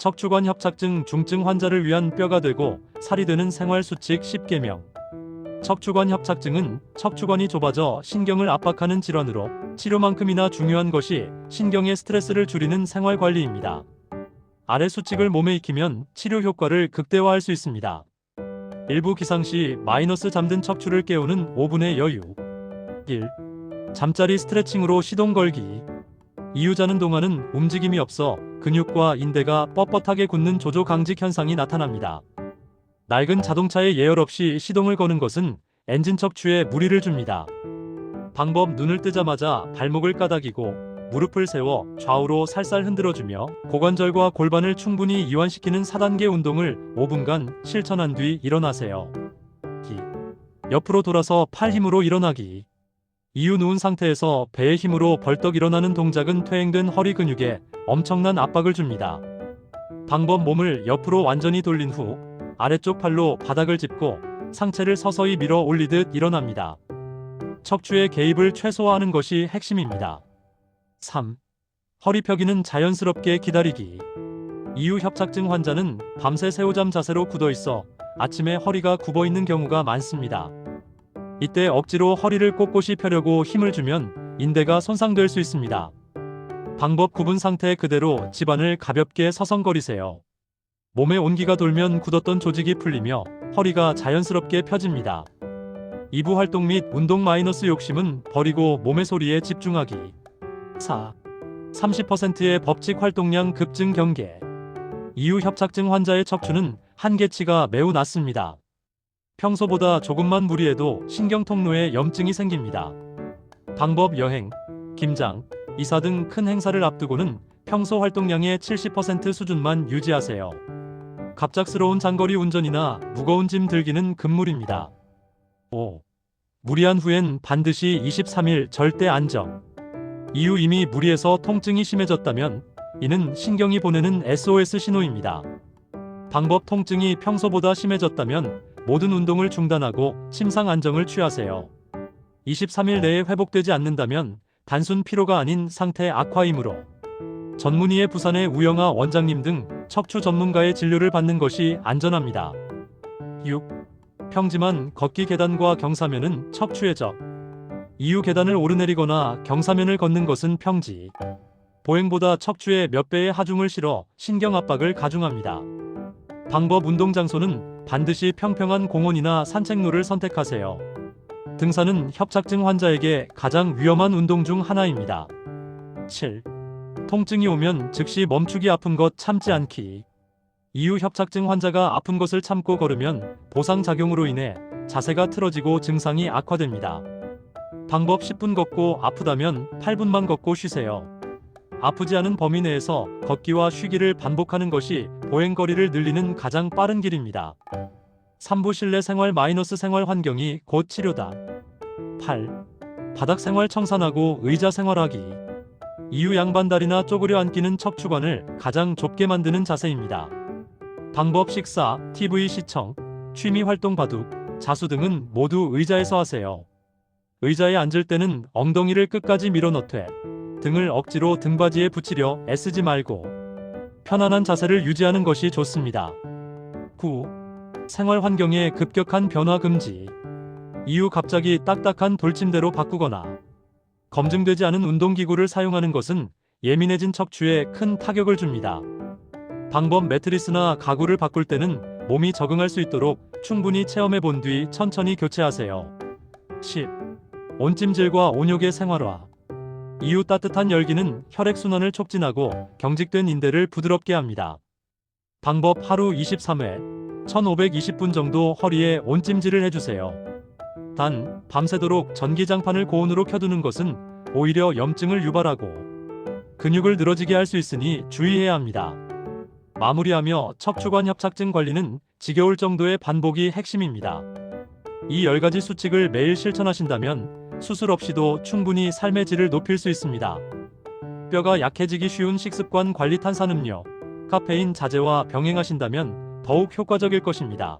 척추관 협착증 중증 환자를 위한 뼈가 되고 살이 되는 생활 수칙 10개명. 척추관 협착증은 척추관이 좁아져 신경을 압박하는 질환으로 치료만큼이나 중요한 것이 신경의 스트레스를 줄이는 생활 관리입니다. 아래 수칙을 몸에 익히면 치료 효과를 극대화할 수 있습니다. 일부 기상 시 마이너스 잠든 척추를 깨우는 5분의 여유. 1. 잠자리 스트레칭으로 시동 걸기. 이유 자는 동안은 움직임이 없어 근육과 인대가 뻣뻣하게 굳는 조조 강직 현상이 나타납니다. 낡은 자동차에 예열 없이 시동을 거는 것은 엔진 척추에 무리를 줍니다. 방법 눈을 뜨자마자 발목을 까닥이고 무릎을 세워 좌우로 살살 흔들어주며 고관절과 골반을 충분히 이완시키는 4단계 운동을 5분간 실천한 뒤 일어나세요. 기. 옆으로 돌아서 팔 힘으로 일어나기. 이유 누운 상태에서 배의 힘으로 벌떡 일어나는 동작은 퇴행된 허리 근육에 엄청난 압박을 줍니다. 방법 몸을 옆으로 완전히 돌린 후 아래쪽 팔로 바닥을 짚고 상체를 서서히 밀어 올리듯 일어납니다. 척추의 개입을 최소화하는 것이 핵심입니다. 3. 허리 펴기는 자연스럽게 기다리기. 이후 협착증 환자는 밤새 새우잠 자세로 굳어 있어 아침에 허리가 굽어 있는 경우가 많습니다. 이때 억지로 허리를 꼿꼿이 펴려고 힘을 주면 인대가 손상될 수 있습니다. 방법 굽은 상태 그대로 집안을 가볍게 서성거리세요. 몸에 온기가 돌면 굳었던 조직이 풀리며 허리가 자연스럽게 펴집니다. 이부 활동 및 운동 마이너스 욕심은 버리고 몸의 소리에 집중하기. 4. 30%의 법칙 활동량 급증 경계. 이후 협착증 환자의 척추는 한계치가 매우 낮습니다. 평소보다 조금만 무리해도 신경 통로에 염증이 생깁니다. 방법 여행, 김장, 이사 등 큰 행사를 앞두고는 평소 활동량의 70% 수준만 유지하세요. 갑작스러운 장거리 운전이나 무거운 짐 들기는 금물입니다. 5. 무리한 후엔 반드시 23일 절대 안정. 이후 이미 무리해서 통증이 심해졌다면 이는 신경이 보내는 SOS 신호입니다. 방법 통증이 평소보다 심해졌다면 모든 운동을 중단하고 침상 안정을 취하세요. 23일 내에 회복되지 않는다면 단순 피로가 아닌 상태 악화이므로 전문의의 부산의 우영아 원장님 등 척추 전문가의 진료를 받는 것이 안전합니다. 6. 평지만 걷기 계단과 경사면은 척추의 적. 이후 계단을 오르내리거나 경사면을 걷는 것은 평지. 보행보다 척추에 몇 배의 하중을 실어 신경 압박을 가중합니다. 방법 운동 장소는 반드시 평평한 공원이나 산책로를 선택하세요. 등산은 협착증 환자에게 가장 위험한 운동 중 하나입니다. 7. 통증이 오면 즉시 멈추기 아픈 것 참지 않기. 이후 협착증 환자가 아픈 것을 참고 걸으면 보상 작용으로 인해 자세가 틀어지고 증상이 악화됩니다. 방법 10분 걷고 아프다면 8분만 걷고 쉬세요. 아프지 않은 범위 내에서 걷기와 쉬기를 반복하는 것이 보행거리를 늘리는 가장 빠른 길입니다. 3부 실내 생활 마이너스 생활 환경이 곧 치료다. 8. 바닥 생활 청산하고 의자 생활하기. 이후 양반다리나 쪼그려 앉기는 척추관을 가장 좁게 만드는 자세입니다. 방법 식사, TV 시청, 취미 활동 바둑, 자수 등은 모두 의자에서 하세요. 의자에 앉을 때는 엉덩이를 끝까지 밀어넣되 등을 억지로 등받이에 붙이려 애쓰지 말고 편안한 자세를 유지하는 것이 좋습니다. 9. 생활 환경의 급격한 변화 금지. 이후 갑자기 딱딱한 돌침대로 바꾸거나 검증되지 않은 운동기구를 사용하는 것은 예민해진 척추에 큰 타격을 줍니다. 방법 매트리스나 가구를 바꿀 때는 몸이 적응할 수 있도록 충분히 체험해 본 뒤 천천히 교체하세요. 10. 온찜질과 온욕의 생활화. 이후 따뜻한 열기는 혈액순환을 촉진하고 경직된 인대를 부드럽게 합니다. 방법 하루 23회, 1520분 정도 허리에 온찜질을 해주세요. 단, 밤새도록 전기장판을 고온으로 켜두는 것은 오히려 염증을 유발하고 근육을 늘어지게 할 수 있으니 주의해야 합니다. 마무리하며 척추관 협착증 관리는 지겨울 정도의 반복이 핵심입니다. 이 10가지 수칙을 매일 실천하신다면 수술 없이도 충분히 삶의 질을 높일 수 있습니다. 뼈가 약해지기 쉬운 식습관 관리 탄산음료, 카페인 자제와 병행하신다면 더욱 효과적일 것입니다.